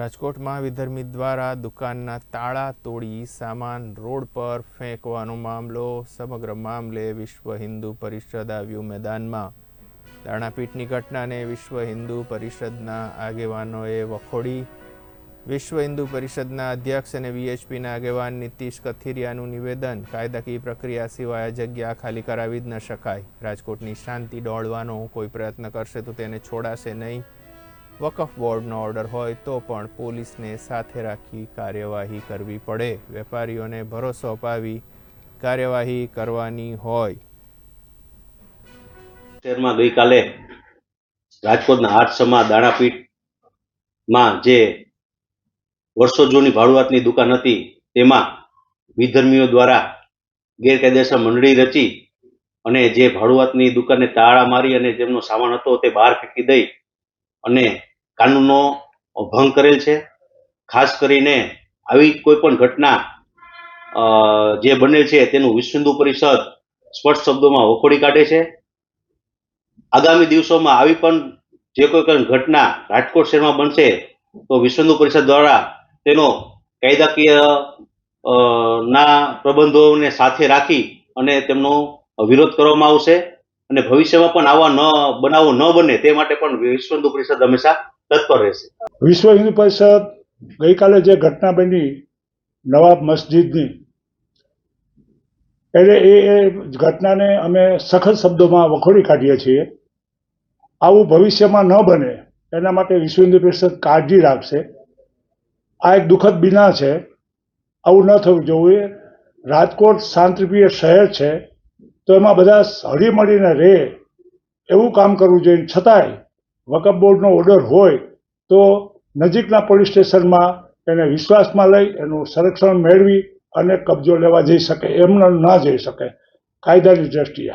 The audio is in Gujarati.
રાજકોટમાં વિધર્મી દ્વારા દુકાનના તાળા તોડી સામાન રોડ પર ફેંકવાનો મામલો. સમગ્ર મામલે વિશ્વ હિન્દુ પરિષદ આવ્યું મેદાનમાં. દાણાપીઠની ઘટનાને વિશ્વ હિન્દુ પરિષદના આગેવાનોએ વખોડી. વિશ્વ હિન્દુ પરિષદના અધ્યક્ષ અને વીએચપીના આગેવાન નીતિશ કથિરિયાનું નિવેદન. કાયદાકીય પ્રક્રિયા સિવાય આ જગ્યા ખાલી કરાવી જ ન શકાય. રાજકોટની શાંતિ દોડવાનો કોઈ પ્રયત્ન કરશે તો તેને છોડાશે નહીં. વકફ બોર્ડનો ઓર્ડર હોય તો પણ પોલીસને સાથે રાખી કાર્યવાહી કરવી પડે. વેપારીઓને ભરોસો અપાવી કાર્યવાહી કરવાની હોય. શહેરમાં ગઈકાલે રાજકોટના આઠસમા દાણાપીઠમાં જે વર્ષો જૂની ભાડુઆતની દુકાન હતી, તેમાં વિધર્મીઓ દ્વારા ગેરકાયદેસર મંડળી રચી અને જે ભાડુઆતની દુકાને તાળા મારી અને જેમનો સામાન હતો તે બહાર ફેંકી દઈ અને કાનૂનનો ભંગ કરેલ છે. ખાસ કરીને આવી કોઈ પણ ઘટના જે બનેલ છે તેનું વિશ્વ હિન્દુ પરિષદ સ્પષ્ટ શબ્દોમાં વખોડી કાઢે છે. આગામી દિવસોમાં આવી પણ જે કોઈ પણ ઘટના રાજકોટ શહેરમાં બનશે, તો વિશ્વ હિન્દુ પરિષદ દ્વારા તેનો કાયદાકીય ના પ્રબંધોને સાથે રાખી અને તેમનો વિરોધ કરવામાં આવશે. અને ભવિષ્યમાં પણ આવા ન, બનાવો ન બને તે માટે પણ વિશ્વ હિન્દુ પરિષદ હંમેશા તત્પર રહેશે. વિશ્વ હિન્દુ પરિષદ ગઈકાલે જે ઘટના બની નવાબ મસ્જિદની, એટલે એ એ ઘટનાને અમે સખત શબ્દોમાં વખોડી કાઢીએ છીએ. આવું ભવિષ્યમાં ન બને, એના માટે વિશ્વ હિન્દુ પરિષદ કાળજી રાખશે. આ એક દુઃખદ બિના છે. આવું ન થવું જોઈએ. રાજકોટ શાંતિપ્રિય શહેર છે, તો એમાં બધા હળીમળીને રહે, એવું કામ કરવું જોઈએ. છતાંય વકફ બોર્ડનો ઓર્ડર હોય તો નજીકના પોલીસ સ્ટેશનમાં એને વિશ્વાસમાં લઈ એનું સંરક્ષણ મેળવી અને કબજો લેવા જઈ શકે, એમ ન જઈ શકે. કાયદાની દ્રષ્ટિએ.